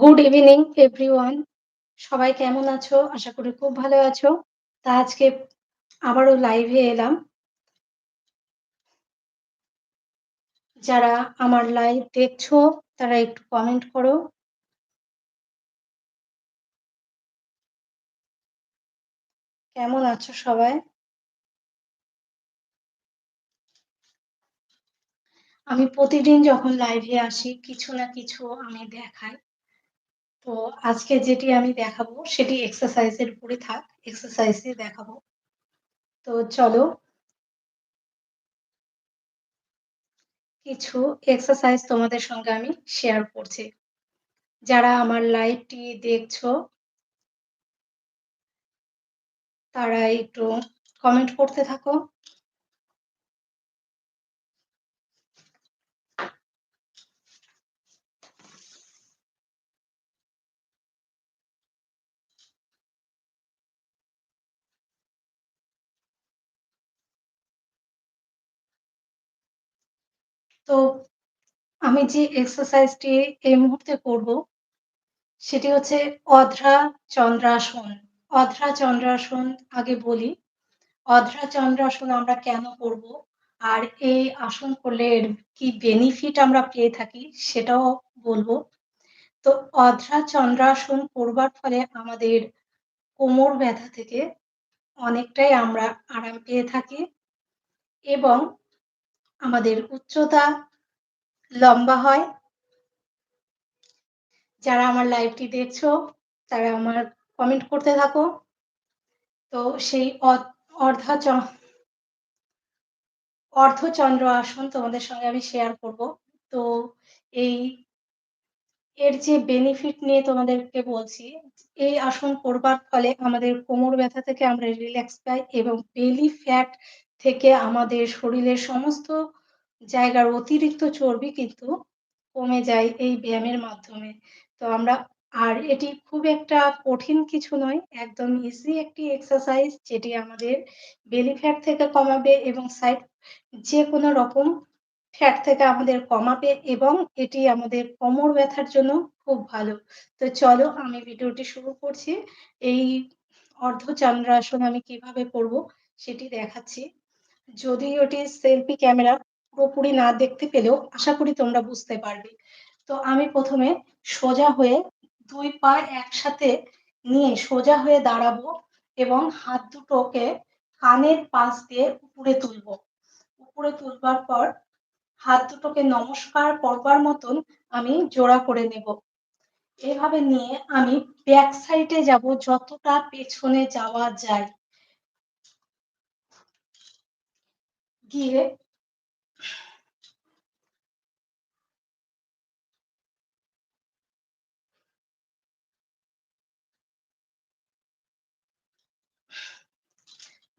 Good evening everyone সবাই কেমন আছো? আশা করি খুব ভালো আছো। তা আজকে আবারও লাইভে এলাম। যারা আমার লাইভ দেখছ, তারা একটু কমেন্ট করো। কেমন আছো সবাই? আমি প্রতিদিন যখন লাইভে আসি, কিছু না কিছু আমি দেখাই। তো আজকে যেটি আমি দেখাবো সেটি এক্সারসাইজের উপরে থাক এক্সারসাইজে দেখাবো। তো চলো। কিছু এক্সারসাইজ তোমাদের সঙ্গে আমি শেয়ার করছি। যারা আমার লাইভটি দেখছ, তারা একটু কমেন্ট করতে থাকো। তো আমি যে এক্সারসাইজটি এই মুহূর্তে করব, সেটি হচ্ছে অধ্রা চন্দ্রাসন। অধ্রা চন্দ্রাসন আগে বলি। অধ্রা চন্দ্রাসন আমরা কেন করব আর এই আসন করলে এর কি বেনিফিট আমরা পেয়ে থাকি সেটাও বলব। তো অধ্রা চন্দ্রাসন করবার ফলে আমাদের কোমর ব্যথা থেকে অনেকটাই আমরা আরাম পেয়ে থাকি এবং আমাদের উচ্চতা লম্বা হয়। যারা আমার লাইভটি দেখছ, তারা আমার কমেন্ট করতে থাকো। তো সেই অর্ধা অর্ধচন্দ্র আসন তোমাদের সঙ্গে আমি শেয়ার করব। তো এই, এর যে বেনিফিট নিয়ে তোমাদেরকে বলছি, এই আসন করবার ফলে আমাদের কোমর ব্যথা থেকে আমরা রিল্যাক্স পাই এবং বেলি ফ্যাট থেকে আমাদের শরীরের সমস্ত জায়গার অতিরিক্ত চর্বি কিন্তু কমে যায় এই ব্যায়ামের মাধ্যমে। তো আমরা, আর এটি খুব একটা কঠিন কিছু নয়, একদম ইজি একটি এক্সারসাইজ যেটি আমাদের বেলি ফ্যাট থেকে কমাবে এবং সাইড যে কোনো রকম ফ্যাট থেকে আমাদের কমাবে এবং এটি আমাদের কোমর ব্যথার জন্য খুব ভালো। তো চলো আমি ভিডিওটি শুরু করছি। এই অর্ধ চন্দ্রাসন আমি কীভাবে করব সেটি দেখাচ্ছি। যদি ওটি সেলফি ক্যামেরা পুরোপুরি না দেখতে পেলেও আশা করি তোমরা বুঝতে পারবে। তো আমি প্রথমে সোজা হয়ে দুই পা একসাথে নিয়ে সোজা হয়ে দাঁড়াবো এবং হাত দুটোকে কানের পাশ দিয়ে উপরে তুলব। উপরে তুলবার পর হাত দুটোকে নমস্কার করবার মতন আমি জোড়া করে নেব। এভাবে নিয়ে আমি ব্যাক সাইডে যাব যতটা পেছনে যাওয়া যায়। গিয়ে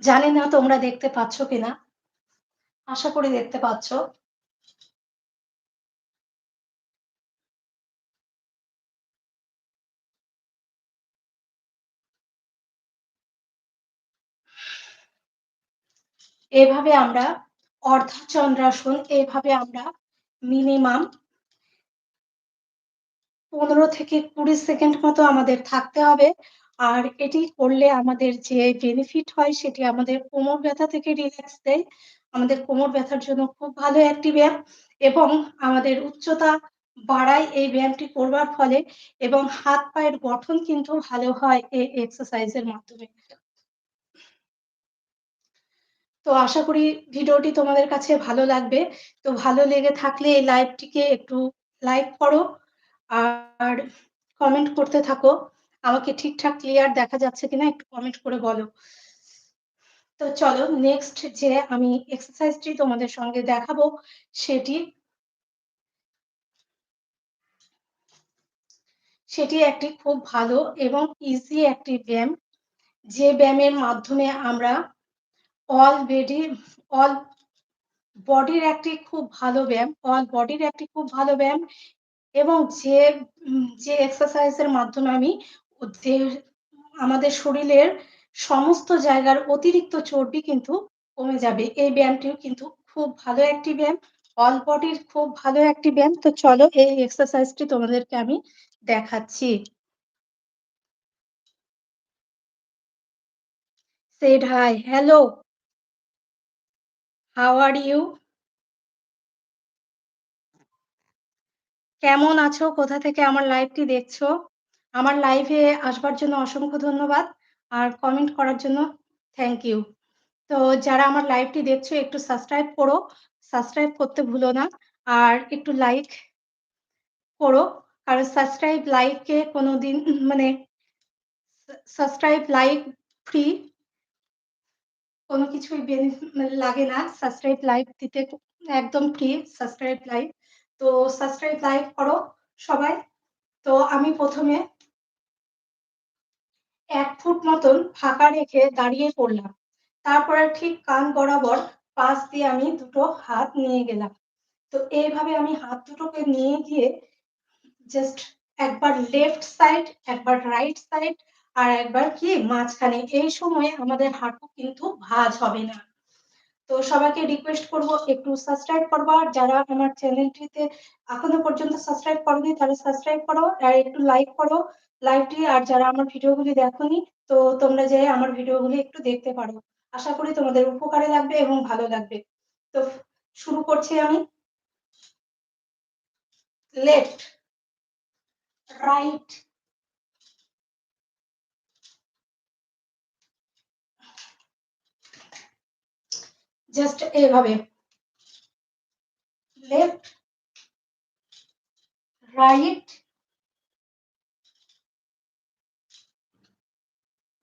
জানি না তোমরা দেখতে পাচ্ছ কিনা। আশা করি দেখতে পাচ্ছ। এভাবে আমরা অর্ধচন্দ্রাসন, এভাবে আমরা মিনিমাম পনেরো থেকে কুড়ি সেকেন্ড মতো আমাদের থাকতে হবে। আর এটি করলে আমাদের যে বেনিফিট হয় সেটি আমাদের কোমর ব্যথা থেকে রিল্যাক্স দেয়। আমাদের কোমর ব্যথার জন্য খুব ভালো একটি ব্যায়াম এবং আমাদের উচ্চতা বাড়ায় এই ব্যায়ামটি করবার ফলে এবং হাত পায়ের গঠন কিন্তু ভালো হয় এই এক্সারসাইজের মাধ্যমে। তো আশা করি ভিডিওটি তোমাদের কাছে ভালো লাগবে। তো ভালো লেগে থাকলে এই লাইভটিকে একটু লাইক করো আর কমেন্ট করতে থাকো। আমাকে ঠিকঠাক ক্লিয়ার দেখা যাচ্ছে কিনা একটু কমেন্ট করে বলো। তো চলো, নেক্সট যে আমি এক্সারসাইজটি তোমাদের সঙ্গে দেখাবো সেটি সেটি একটি খুব ভালো এবং ইজি একটি ব্যায়াম। যে ব্যায়ামের মাধ্যমে আমরা অলরেডি অল বডির একটি খুব ভালো ব্যায়াম অল বডির একটি খুব ভালো ব্যায়াম এবং যে যে এক্সারসাইজের মাধ্যমে আমি আমাদের শরীরের সমস্ত জায়গার অতিরিক্ত চর্বি কিন্তু কমে যাবে এই ব্যায়ামটিও কিন্তু খুব ভালো একটি ব্যায়াম অল বডির খুব ভালো একটি ব্যায়াম। তো চলো এই এক্সারসাইজটি তোমাদেরকে আমি দেখাচ্ছি। Said hi. Hello. How are you? কেমন আছো? কোথা থেকে আমার লাইভটি দেখছ? আমার লাইভে আসবার জন্য অসংখ্য ধন্যবাদ। আর কমেন্ট করার জন্য থ্যাংক ইউ। তো যারা আমার লাইভটি দেখছ, একটু সাবস্ক্রাইব করো। সাবস্ক্রাইব করতে ভুলো না। আর একটু লাইক করো। কারণ সাবস্ক্রাইব লাইকে কোনোদিন মানে সাবস্ক্রাইব লাইক ফ্রি। কোনো কিছুই মানে লাগে না। সাবস্ক্রাইব লাইক দিতে একদম ফ্রি সাবস্ক্রাইব লাইক। তো সাবস্ক্রাইব লাইক করো সবাই। তো আমি প্রথমে এক ফুট মতন ফাঁকা রেখে দাঁড়িয়ে পড়লাম। তারপরে ঠিক কান বরাবর পাশ দিয়ে আমি দুটো হাত নিয়ে গেলাম। তো এইভাবে আমি হাত দুটোকে নিয়ে গিয়ে জাস্ট একবার লেফট সাইড, একবার রাইট সাইড আর একবার কি মাঝখানে। এই সময়ে আমাদের হাঁটু কিন্তু ভাঁজ হবে না। তো সবাইকে রিকোয়েস্ট করব একটু সাবস্ক্রাইব করবা। যারা আমার চ্যানেলটিতে এখনও পর্যন্ত সাবস্ক্রাইব করোনি তারা সাবস্ক্রাইব করো আর একটু লাইক করো লাইভটি। আর যারা আমার ভিডিওগুলি দেখোনি তো তোমরা যেয়ে আমার ভিডিওগুলি একটু দেখতে পারো। আশা করি তোমাদের উপকারে লাগবে এবং ভালো লাগবে। তো শুরু করছি আমি। লেফট, রাইট জাস্ট এভাবে। লেফট, রাইট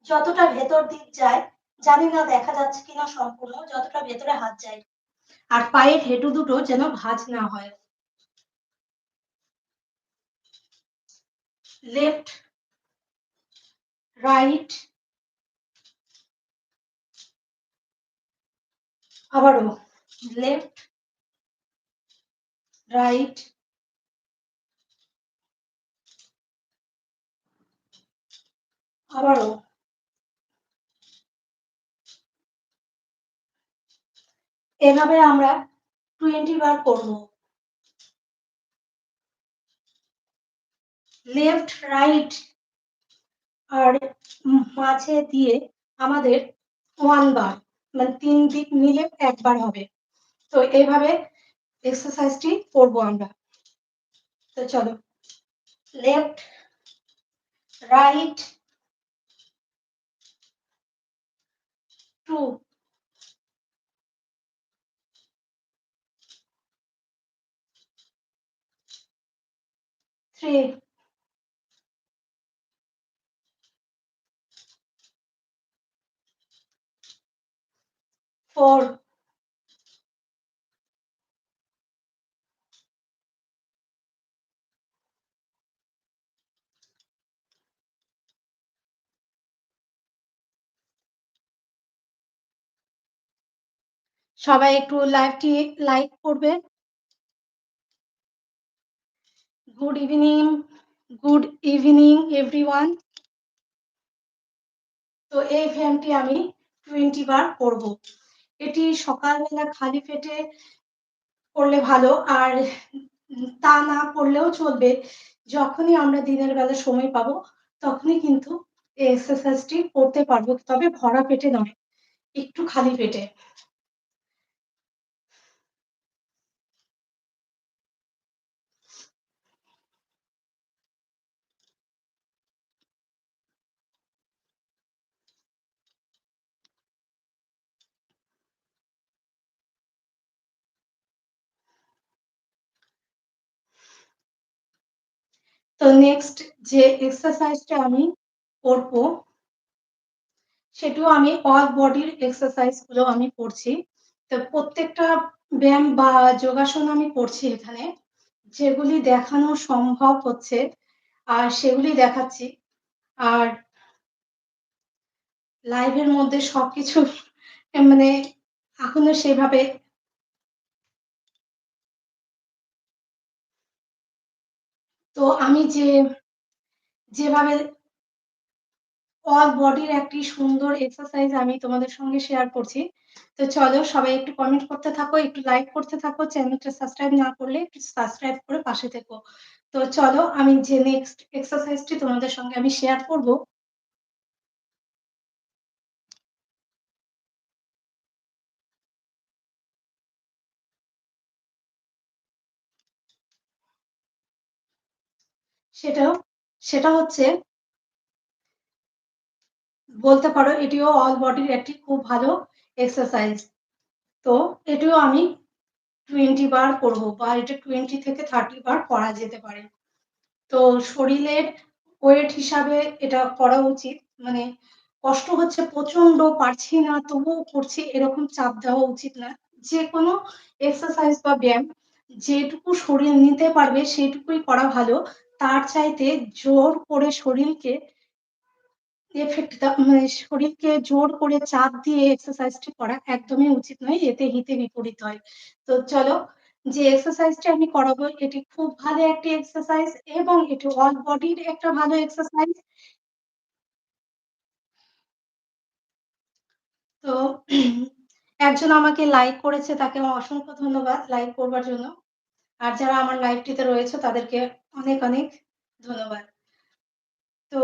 যতটা ভেতর দিক যায় জানি না দেখা যাচ্ছে কিনা সম্পূর্ণ যতটা ভেতরে হাত যায় আর পায়ের হেঁটু দুটো যেন ভাঁজ না হয় লেফট রাইট আবারও লেফট রাইট আবারও এভাবে আমরা টোয়েন্টি বার করব। লেফট রাইট আর মাঝে দিয়ে আমাদের ওয়ান বার। মানে তিন দিক মিলে একবার হবে। তো এইভাবে এক্সারসাইজটি করব আমরা। তো চলো। Left right two three, four, সবাই একটু লাইভটি লাইক করবে। Good evening good evening everyone তো এই ব্যায়ামটি আমি টোয়েন্টি বার করব। এটি সকালবেলা খালি পেটে করলে ভালো, আর তা না করলেও চলবে। যখনই আমরা দিনের বেলা সময় পাবো, তখনই কিন্তু এক্সারসাইজটি করতে পারব। তবে ভরা পেটে নয়, একটু খালি পেটে। তো নেক্সট যে এক্সারসাইজটা আমি করব, সেটাও আমি অল বডির এক্সারসাইজগুলো আমি করছি। তো প্রত্যেকটা ব্যায়াম বা যোগাসন আমি করছি এখানে। যেগুলি দেখানো সম্ভব হচ্ছে, আর সেগুলি দেখাচ্ছি। আর লাইভের মধ্যে সবকিছু মানে এখনও সেভাবে তো আমি যে, যেভাবে অল বডির একটি সুন্দর এক্সারসাইজ আমি তোমাদের সঙ্গে শেয়ার করছি, তো চলো সবাই একটু কমেন্ট করতে থাকো, একটু লাইক করতে থাকো চ্যানেলটা সাবস্ক্রাইব না করলে একটু সাবস্ক্রাইব করে পাশে থেকো। তো চলো আমি যে নেক্সট এক্সারসাইজটি তোমাদের সঙ্গে আমি শেয়ার করব সেটা সেটা হচ্ছে বলতে পারো এটিও অল বডির একটি খুব ভালো এক্সারসাইজ তো এটিও আমি টোয়েন্টি বার করব বা এটা টোয়েন্টি থেকে থার্টি বার করা যেতে পারে। তো শরীরের ওয়েট হিসাবে এটা করা উচিত। মানে কষ্ট হচ্ছে প্রচণ্ড পারছি না, তবুও করছি, এরকম চাপ দেওয়া উচিত না। যে কোনো এক্সারসাইজ বা ব্যায়াম, যেটুকু শরীর নিতে পারবে, সেটুকুই করা ভালো। তার চাইতে জোর করে শরীরকে এফেক্ট মানে শরীরকে জোর করে চাপ দিয়ে এক্সারসাইজটি করা একদমই উচিত নয়, এতে হিতে বিপরীত হয়। তো চলো, যে এক্সারসাইজটা আমি করাবো, এটি খুব ভালো একটি এক্সারসাইজ এবং এটি অল বডির একটা ভালো এক্সারসাইজ তো, একজন আমাকে লাইক করেছে, তাকে অসংখ্য ধন্যবাদ লাইক করবার জন্য। আর যারা আমার লাইভটিতে রয়েছে, তাদেরকে অনেক অনেক ধন্যবাদ। তো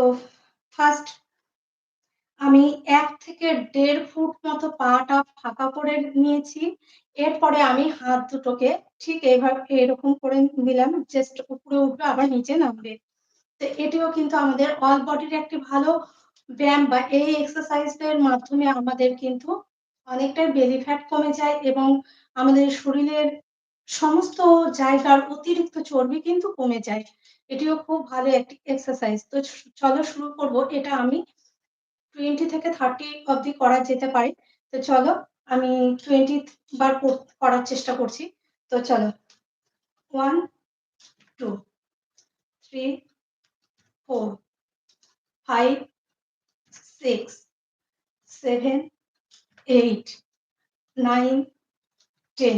ফার্স্ট আমি এক থেকে দেড় ফুট মতো পাটা ফাঁকা করে নিয়েছি। এরপরে আমি হাত দুটোকে ঠিক এইভাবে এরকম করে নিলাম জাস্ট উপরে উঠবে, আবার নিচে নামবে। তো এটিও কিন্তু আমাদের অল বডির একটি ভালো ব্যায়াম বা এই এক্সারসাইজের মাধ্যমে আমাদের কিন্তু অনেকটাই বেলি ফ্যাট কমে যায় এবং আমাদের শরীরের সমস্ত জায়গার অতিরিক্ত চর্বি কিন্তু কমে যায়। এটিও খুব ভালো একটি এক্সারসাইজ তো চলো শুরু করব। এটা আমি টোয়েন্টি থেকে থার্টি অবধি করা যেতে পারে। তো চলো, আমি টোয়েন্টি বার করার চেষ্টা করছি। তো চলো one two three four five six seven eight nine ten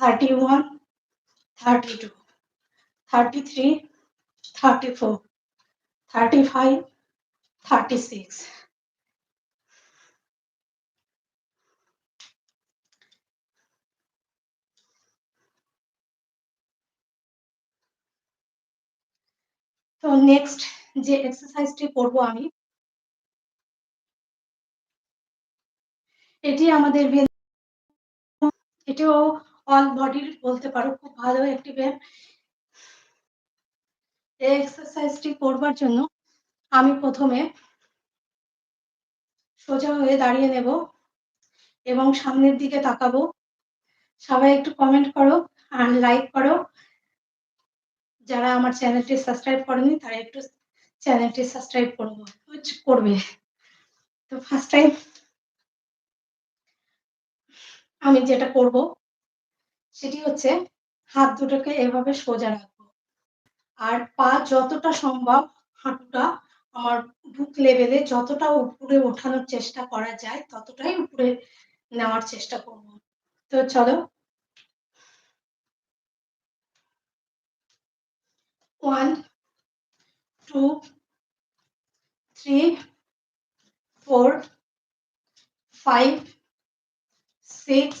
31, 32, 33, 34, 35, 36 তো নেক্সট যে এক্সারসাইজটি করব আমি এটি আমাদের এটিও অল বডির বলতে পারো, খুব ভালো একটি ব্যায়াম। এই এক্সারসাইজটি করবার জন্য আমি প্রথমে সোজা হয়ে দাঁড়িয়ে নেব এবং সামনের দিকে তাকাবো। সবাই একটু কমেন্ট করো আর লাইক করো। যারা আমার চ্যানেলটি সাবস্ক্রাইব করেনি, তারা একটু চ্যানেলটি সাবস্ক্রাইব করব করবে। তো ফার্স্ট টাইম আমি যেটা করব সেটি হচ্ছে হাত দুটোকে এভাবে সোজা রাখব আর পা যতটা সম্ভব হাঁটুটা আমার বুক লেভেলে যতটা উপরে ওঠানোর চেষ্টা করা যায়, ততটাই উপরে নেওয়ার চেষ্টা করব। তো চলো। One two three four five six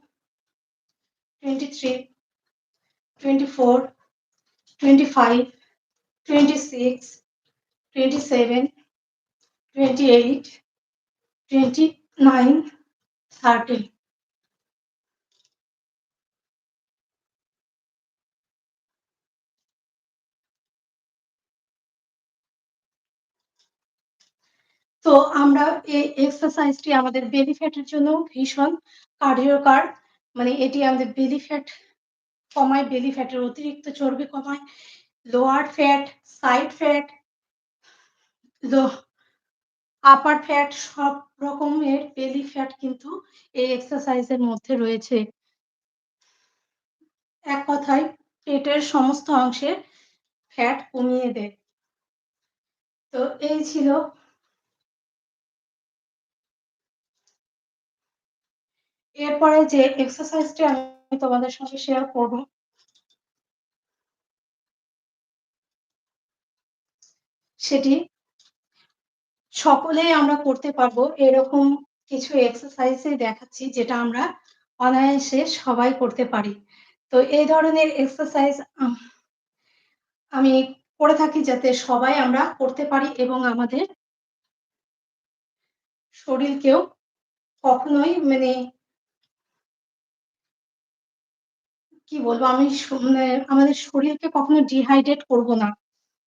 24, 25, 26, 27, 28, 29, 30. তো আমরা এই এক্সারসাইজটি আমাদের বেনিফিটের জন্য ভীষণ কার্যকর মানে এটি আমাদের বেলি ফ্যাট কমায়, বেলি ফ্যাটের অতিরিক্ত চর্বি কমায়, lower fat, side fat upper fat সব রকমের বেলি ফ্যাট কিন্তু এই এক্সারসাইজের মধ্যে রয়েছে। এক কথায় পেটের সমস্ত অংশের ফ্যাট কমিয়ে দেয়। তো এই ছিল এরপরে যে এক্সারসাইজটি আমি তোমাদের সঙ্গে শেয়ার করব, সেটি সকলেই আমরা করতে পারব, এরকম কিছু এক্সারসাইজই দেখাচ্ছি যেটা আমরা অনায়াসে সবাই করতে পারি। তো এই ধরনের এক্সারসাইজ আমি করে থাকি যাতে সবাই আমরা করতে পারি এবং আমাদের শরীরকেও কখনোই মানে কি বলব, আমি আমাদের শরীরকে কখনো ডিহাইড্রেট করব না।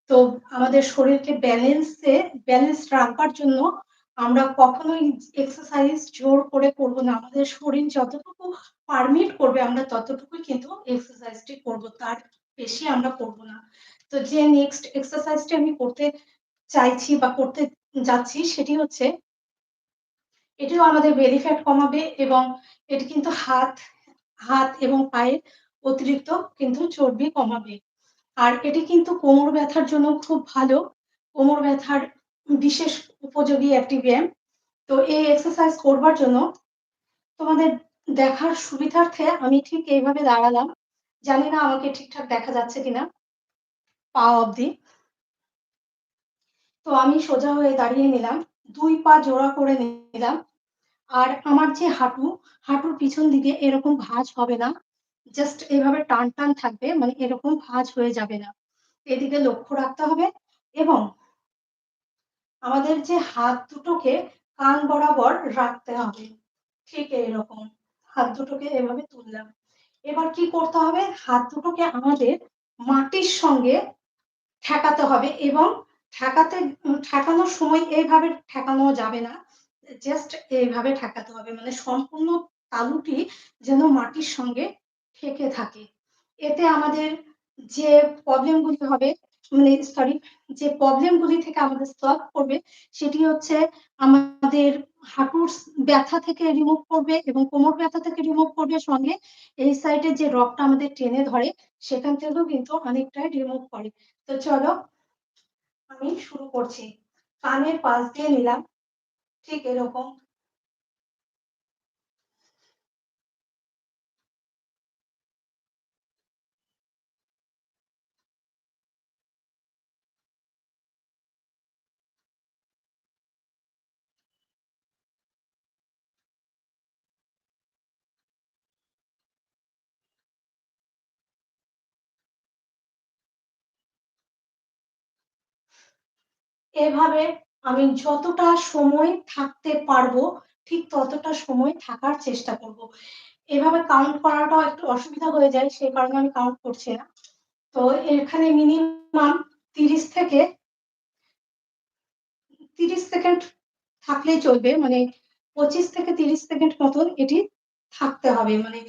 তো আমাদের শরীরকে ব্যালেন্সে ব্যালেন্স রাখবার জন্য আমরা কখনোই এক্সারসাইজ জোর করে করব না। আমাদের শরীর যতটুকু পারমিট করবে, আমরা ততটুকুই কিন্তু এক্সারসাইজটি করব, তার বেশি আমরা করব না। তো যে নেক্সট এক্সারসাইজটি আমি করতে চাইছি বা করতে যাচ্ছি, সেটি হচ্ছে এটিও আমাদের বেলি ফ্যাট কমাবে এবং এটি কিন্তু হাত হাত এবং পায়ের অতিরিক্ত কিন্তু চর্বি কমাবে। আর এটি কিন্তু কোমর ব্যথার জন্য খুব ভালো। কোমর ব্যথার বিশেষ উপযোগী একটি ব্যায়াম। তো এই এক্সারসাইজ করবার জন্য তোমাদের দেখার সুবিধার্থে আমি ঠিক এইভাবে দাঁড়ালাম। জানি না আমাকে ঠিকঠাক দেখা যাচ্ছে কিনা। পা অবধি। তো আমি সোজা হয়ে দাঁড়িয়ে নিলাম। দুই পা জোড়া করে নিলাম। আর আমার যে হাঁটু, হাঁটুর পিছন দিকে এরকম ভাঁজ হবে না। জাস্ট এভাবে টান টান থাকবে মানে এরকম ভাঁজ হয়ে যাবে না। এদিকে লক্ষ্য রাখতে হবে এবং আমাদের যে হাত দুটোকে কান বরাবর রাখতে হবে। ঠিক এইরকম হাত দুটোকে এভাবে তুললাম। এবার কি করতে হবে? হাত দুটোকে আমাদের মাটির সঙ্গে ঠেকাতে হবে এবং ঠেকাতে, ঠেকানোর সময় এইভাবে ঠেকানো যাবে না। জাস্ট এইভাবে ঠেকাতে হবে। মানে সম্পূর্ণ তালুটি যেন মাটির সঙ্গে ঠেকে থাকে। এতে আমাদের যে প্রবলেমগুলি হবে মানে সরি যে প্রবলেমগুলি থেকে আমাদের সলভ করবে, সেটি হচ্ছে আমাদের হাঁটুর ব্যথা থেকে রিমুভ করবে এবং কোমর ব্যথা থেকে রিমুভ করবে সঙ্গে এই সাইডে যে রকটা আমাদের টেনে ধরে, সেখান থেকেও কিন্তু অনেকটাই রিমুভ করে। তো চলো, আমি শুরু করছি। কানের পাশ দিয়ে নিলাম। ঠিক এরকম। এভাবে আমি যতটা সময় থাকতে পারব, ঠিক ততটা সময় থাকার চেষ্টা করব। এভাবে কাউন্ট করাটাও একটু অসুবিধা হয়ে যায়, সেই কারণে আমি কাউন্ট করছি না। তো এখানে মিনিমাম তিরিশ থেকে, তিরিশ সেকেন্ড থাকলেই চলবে মানে পঁচিশ থেকে তিরিশ সেকেন্ড মতন এটি থাকতে হবে। মানে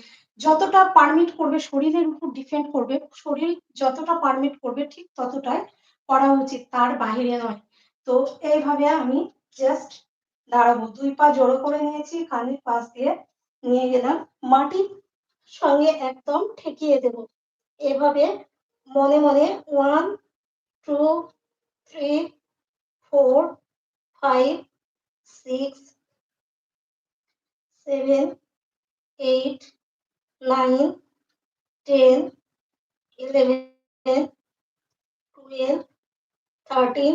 যতটা পারমিট করবে, শরীরের উপর ডিপেন্ড করবে, শরীর যতটা পারমিট করবে, ঠিক ততটাই করা উচিত, তার বাহিরে নয়। তো এইভাবে আমি জাস্ট দাঁড়াবো। দুই পা জড়ো করে নিয়েছি, কানের পাশ দিয়ে নিয়ে গেলাম। মাটির সঙ্গে একদম ঠেকিয়ে দেব। এভাবে মনে মনে one two three four five six seven eight nine ten eleven twelve thirteen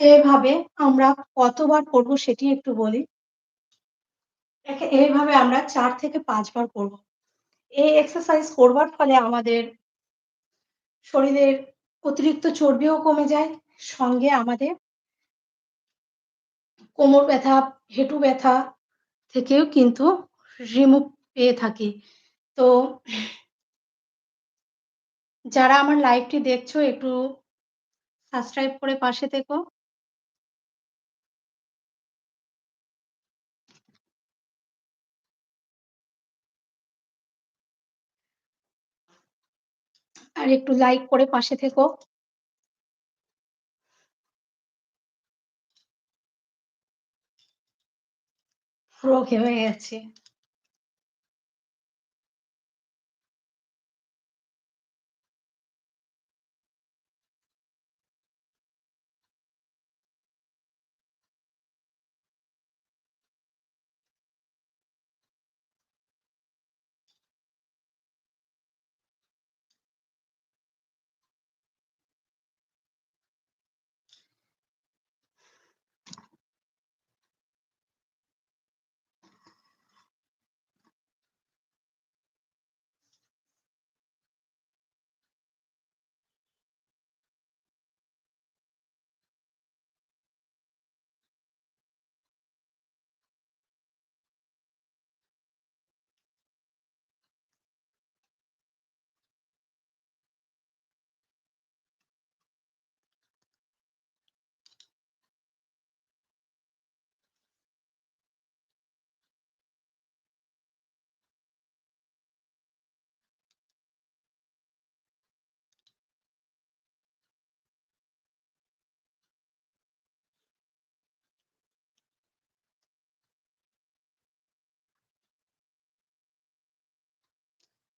এভাবে আমরা কতবার করব সেটি একটু বলি। এইভাবে আমরা চার থেকে ৫ বার করব। এই এক্সারসাইজ করবার ফলে আমাদের শরীরের অতিরিক্ত চর্বিও কমে যায়, সঙ্গে আমাদের কোমর ব্যথা, হাঁটু ব্যথা থেকেও কিন্তু রিমুভ পেয়ে থাকি। তো যারা আমার লাইভটি দেখছ একটু সাবস্ক্রাইব করে পাশে থেকো। আর একটু লাইক করে পাশে থেকো। পুরো হয়ে গেছি।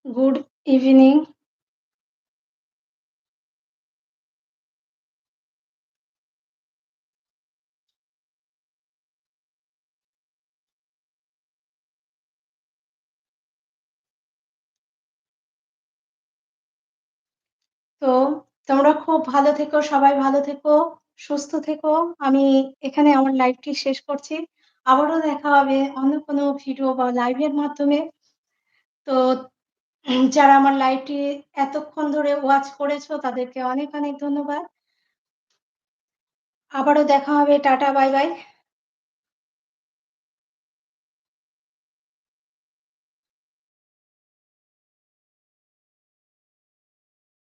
Good evening. তো তোমরা খুব ভালো থেকো, সবাই ভালো থেকো, সুস্থ থেকো। আমি এখানে আমার লাইভটি শেষ করছি। আবারও দেখা হবে অন্য কোনো ভিডিও বা লাইভের মাধ্যমে। তো যারা আমার লাইভটি এতক্ষণ ধরে ওয়াচ করেছ তাদেরকে অনেক, অনেক ধন্যবাদ। আবারও দেখা হবে। টাটা, বাই, বাই।